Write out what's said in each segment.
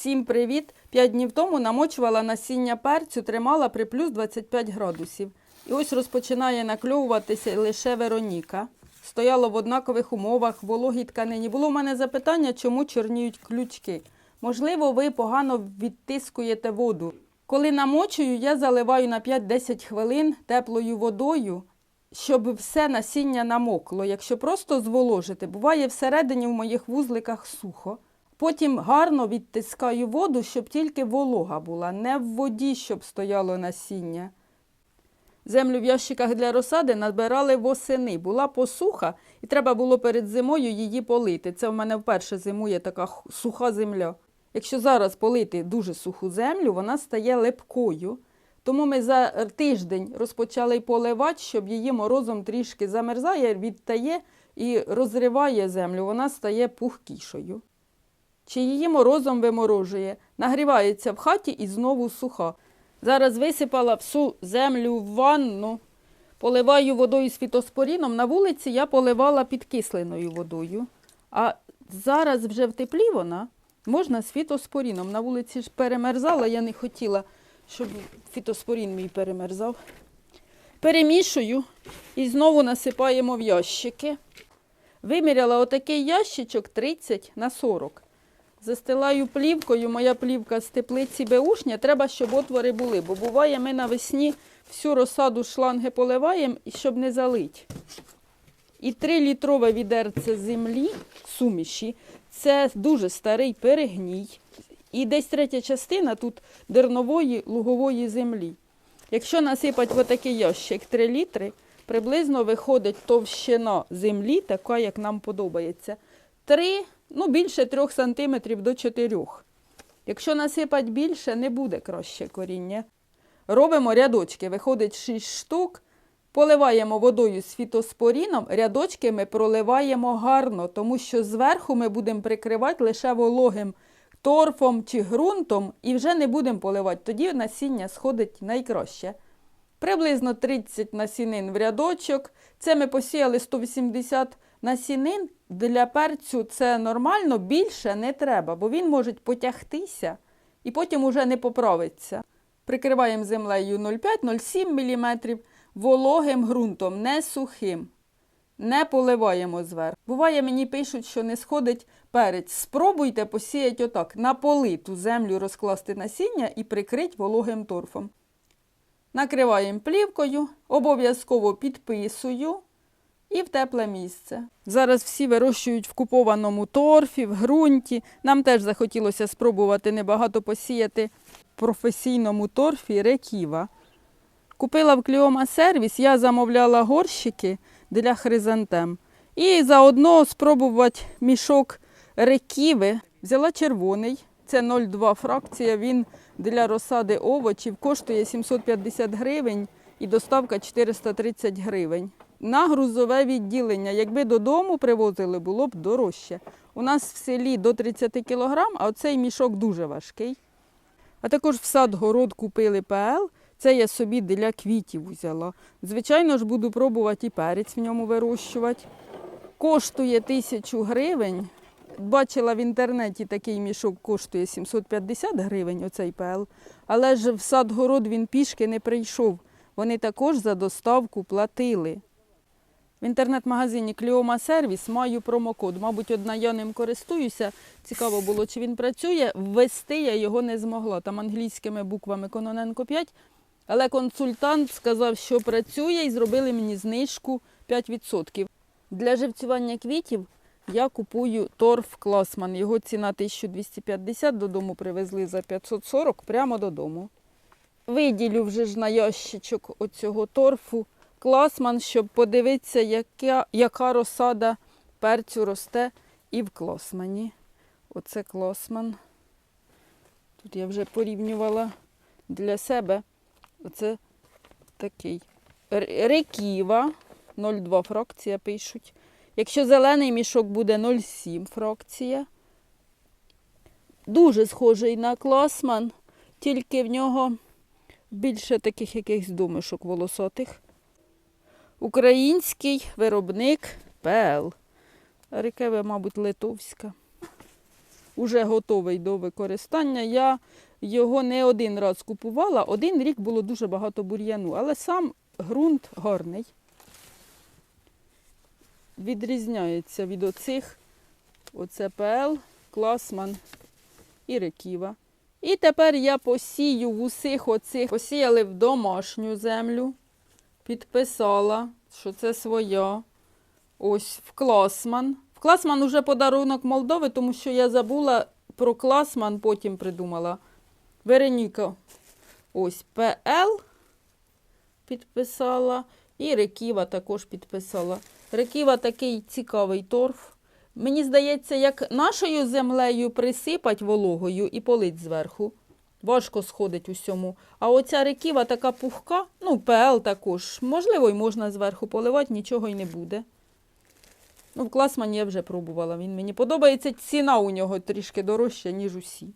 Всім привіт! П'ять днів тому намочувала насіння перцю, тримала при плюс 25 градусів. І ось розпочинає накльовуватися лише Вероніка. Стояло в однакових умовах, вологій тканині. Було в мене запитання, чому чорніють ключки. Можливо, ви погано відтискуєте воду. Коли намочую, я заливаю на 5-10 хвилин теплою водою, щоб все насіння намокло. Якщо просто зволожити, буває всередині в моїх вузликах сухо. Потім гарно відтискаю воду, щоб тільки волога була, не в воді, щоб стояло насіння. Землю в ящиках для розсади набирали восени. Була посуха, і треба було перед зимою її полити. Це в мене вперше зимує така суха земля. Якщо зараз полити дуже суху землю, вона стає липкою. Тому ми за тиждень розпочали поливати, щоб її морозом трішки замерзає, відтає і розриває землю, вона стає пухкішою. Чи її морозом виморожує, нагрівається в хаті і знову суха. Зараз висипала всю землю в ванну, поливаю водою з фітоспоріном. На вулиці я поливала підкисленою водою. А зараз вже в теплі вона можна з фітоспоріном. На вулиці ж перемерзала, я не хотіла, щоб фітоспорін мій перемерзав. Перемішую і знову насипаємо в ящики. Виміряла отакий ящичок 30 на 40. Застилаю плівкою, моя плівка з теплиці Беушня. Треба, щоб отвори були, бо буває, ми навесні всю розсаду шланги поливаємо, щоб не залить. І 3 літрове відерце землі, суміші, це дуже старий перегній. І десь третя частина тут дернової лугової землі. Якщо насипати в отакий ящик 3 літри, приблизно виходить товщина землі, така, як нам подобається. 3, ну більше 3 см до 4. Якщо насипати більше, не буде краще коріння. Робимо рядочки, виходить 6 штук. Поливаємо водою з фітоспоріном, рядочки ми проливаємо гарно, тому що зверху ми будемо прикривати лише вологим торфом чи ґрунтом і вже не будемо поливати. Тоді насіння сходить найкраще. Приблизно 30 насінин в рядочок. Це ми посіяли 180 насінин. Для перцю це нормально, більше не треба, бо він може потягтися і потім уже не поправиться. Прикриваємо землею 0,5-0,7 мм вологим ґрунтом, не сухим. Не поливаємо зверху. Буває, мені пишуть, що не сходить перець. Спробуйте посіяти отак, на политу землю розкласти насіння і прикрити вологим торфом. Накриваємо плівкою, обов'язково підписую і в тепле місце. Зараз всі вирощують в купованому торфі, в ґрунті. Нам теж захотілося спробувати небагато посіяти в професійному торфі реківа. Купила в Кліома сервіс, я замовляла горщики для хризантем. І заодно спробувати мішок реківи. Взяла червоний, це 0,2 фракція. Він для розсади овочів коштує 750 гривень і доставка 430 гривень. На грузове відділення. Якби додому привозили, було б дорожче. У нас в селі до 30 кг, а оцей мішок дуже важкий. А також в сад город купили ПЛ. Це я собі для квітів взяла. Звичайно ж, буду пробувати і перець в ньому вирощувати. Коштує тисячу гривень. Бачила в інтернеті такий мішок коштує 750 гривень, оцей ПЛ. Але ж в сад город він пішки не прийшов. Вони також за доставку платили. В інтернет-магазині Кліома Сервіс маю промокод. Мабуть, одна я ним користуюся. Цікаво було, чи він працює. Ввести я його не змогла. Там англійськими буквами Кононенко 5. Але консультант сказав, що працює, і зробили мені знижку 5%. Для живцювання квітів я купую торф Класман. Його ціна 1250, додому привезли за 540 прямо додому. Виділю вже ж на ящичок оцього торфу Класман, щоб подивитися, яка, яка розсада перцю росте і в Класмані. Оце Класман. Тут я вже порівнювала для себе. Оце такий. Реківа 0,2 фракція пишуть. Якщо зелений мішок буде 0,7 фракція. Дуже схожий на класман, тільки в нього більше таких якихось домишок волосатих. Український виробник ПЛ. Рекеве, мабуть, литовська. уже готовий до використання. Я його не один раз купувала. Один рік було дуже багато бур'яну, але сам ґрунт гарний. Відрізняється від оцих. Оце ПЛ, Класман і Реківа. І тепер я посію в усіх оцих, посіяли в домашню землю, підписала, що це своя. Ось в Класман. В Класман уже подарунок Молдови, тому що я забула про Класман, потім придумала. Вероніка. Ось ПЛ підписала. І Реківа також підписала. Реківа такий цікавий торф. Мені здається, як нашою землею присипать вологою і полить зверху. Важко сходить усьому. А оця реківа така пухка, ну, ПЛ також. Можливо, й можна зверху поливати, нічого й не буде. Ну, в Класмані я вже пробувала. Він мені подобається. Ціна у нього трішки дорожча, ніж усі.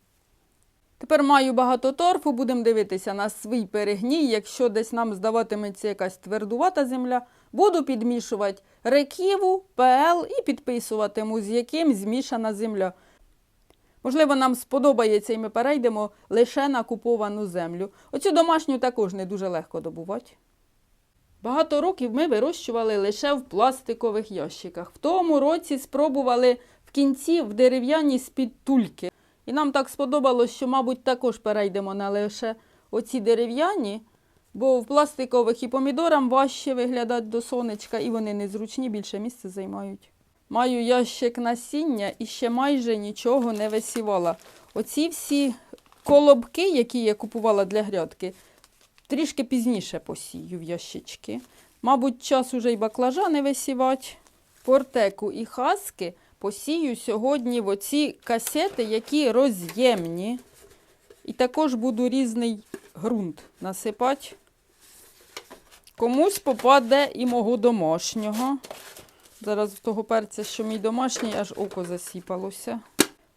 Тепер маю багато торфу, будемо дивитися на свій перегній. Якщо десь нам здаватиметься якась твердувата земля, буду підмішувати реківу, ПЛ і підписуватиму, з яким змішана земля. Можливо, нам сподобається і ми перейдемо лише на куповану землю. Оцю домашню також не дуже легко добувати. Багато років ми вирощували лише в пластикових ящиках. В тому році спробували в кінці в дерев'яні з-під тульки. І нам так сподобалось, що, мабуть, також перейдемо на лише оці дерев'яні, бо в пластикових і помідорам важче виглядати до сонечка, і вони незручні, більше місця займають. Маю ящик насіння і ще майже нічого не висівала. Оці всі колобки, які я купувала для грядки, трішки пізніше посію в ящички. Мабуть, час уже й баклажани висівати. Портеку і хаски посію сьогодні в оці касети, які роз'ємні. І також буду різний ґрунт насипати. Комусь попаде і мого домашнього. Зараз в того перця, що мій домашній, аж око засіпалося.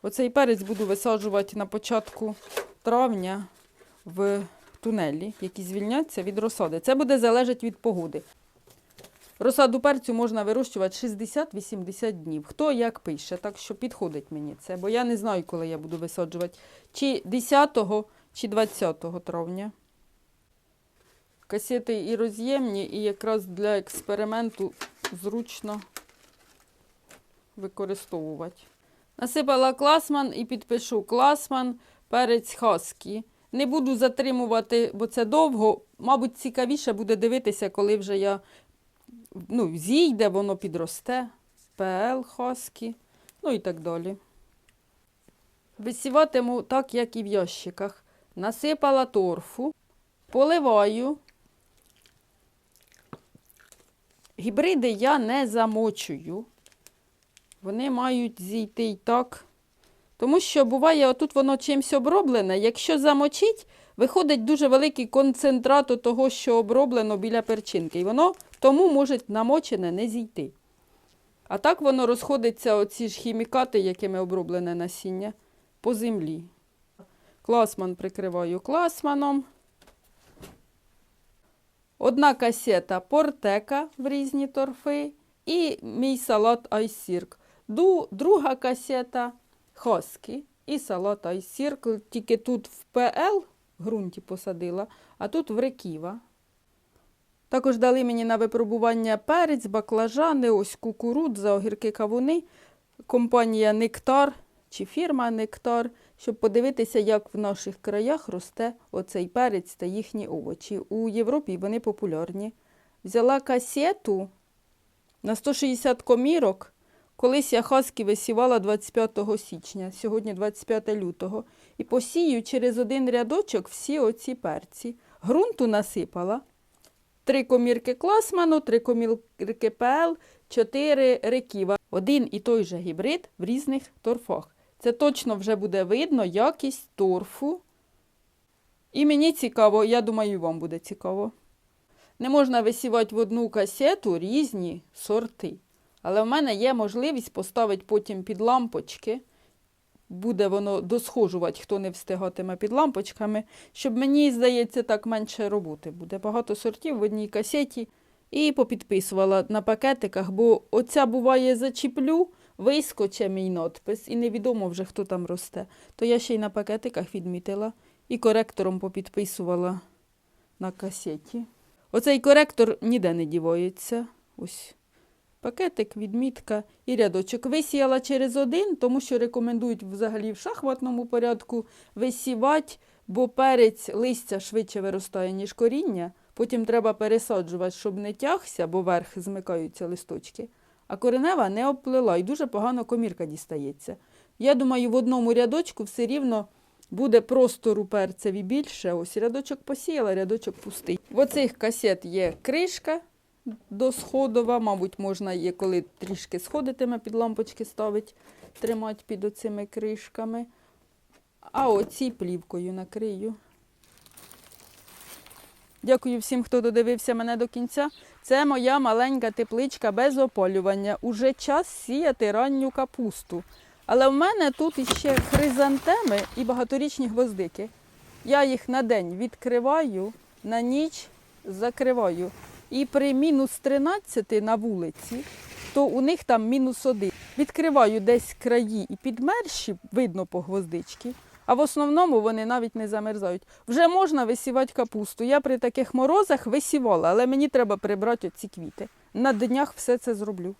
Оцей перець буду висаджувати на початку травня в тунелі, які звільняться від розсади. Це буде залежати від погоди. Розсаду перцю можна вирощувати 60-80 днів. Хто як пише, так що підходить мені це, бо я не знаю, коли я буду висаджувати. Чи 10 чи 20 травня. Касети і роз'ємні, і якраз для експерименту зручно використовувати. Насипала класман і підпишу класман, перець хаскі. Не буду затримувати, бо це довго. Мабуть, цікавіше буде дивитися, коли вже я ну, зійде, воно підросте. ПЛ хаскі, ну і так далі. Висіватиму так, як і в ящиках. Насипала торфу, поливаю. Гібриди я не замочую. Вони мають зійти й так. Тому що буває, отут воно чимось оброблене. Якщо замочить, виходить дуже великий концентрат того, що оброблено біля перчинки. І воно тому може намочене не зійти. А так воно розходиться, оці ж хімікати, якими оброблене насіння, по землі. Класман прикриваю класманом. Одна касета портека в різні торфи і мій салат айсірк. Друга касета хоскі і салат айсірк. Тільки тут в ПЛ в ґрунті посадила, а тут в реківа. Також дали мені на випробування перець, баклажани, ось кукурудза, огірки кавуни, компанія Нектар чи фірма Нектар, щоб подивитися, як в наших краях росте оцей перець та їхні овочі. У Європі вони популярні. Взяла касету на 160 комірок. Колись я хаски висівала 25 січня, сьогодні 25 лютого. І посію через один рядочок всі оці перці. Грунту насипала. Три комірки класману, три комірки ПЛ, чотири реківа. Один і той же гібрид в різних торфах. Це точно вже буде видно якість торфу. І мені цікаво, я думаю, вам буде цікаво. Не можна висівати в одну касету різні сорти. Але в мене є можливість поставити потім під лампочки. Буде воно досхожувати, хто не встигатиме під лампочками, щоб мені, здається, так менше роботи буде. Багато сортів в одній касеті і попідписувала на пакетиках, бо оця буває зачіплю, вискоче мій надпис, і невідомо вже, хто там росте, то я ще й на пакетиках відмітила і коректором попідписувала на касеті. Оцей коректор ніде не дівається. Ось пакетик, відмітка і рядочок. Висіяла через один, тому що рекомендують взагалі в шахматному порядку висівати, бо перець листя швидше виростає, ніж коріння. Потім треба пересаджувати, щоб не тягся, бо верх змикаються листочки. А коренева не обплила і дуже погано комірка дістається. Я думаю, в одному рядочку все рівно буде простору перцеві більше. Ось рядочок посіяла, рядочок пустий. В оцих касет є кришка досходова, мабуть, можна її, коли трішки сходитиме, під лампочки ставить, тримати під оцими кришками. А оці плівкою накрию. Дякую всім, хто додивився мене до кінця. Це моя маленька тепличка без опалювання. Уже час сіяти ранню капусту. Але в мене тут іще хризантеми і багаторічні гвоздики. Я їх на день відкриваю, на ніч закриваю. І при мінус 13 на вулиці, то у них там мінус 1. Відкриваю десь краї і підмерші, видно по гвоздички, а в основному вони навіть не замерзають. Вже можна висівати капусту. Я при таких морозах висівала, але мені треба прибрати оці квіти. На днях все це зроблю.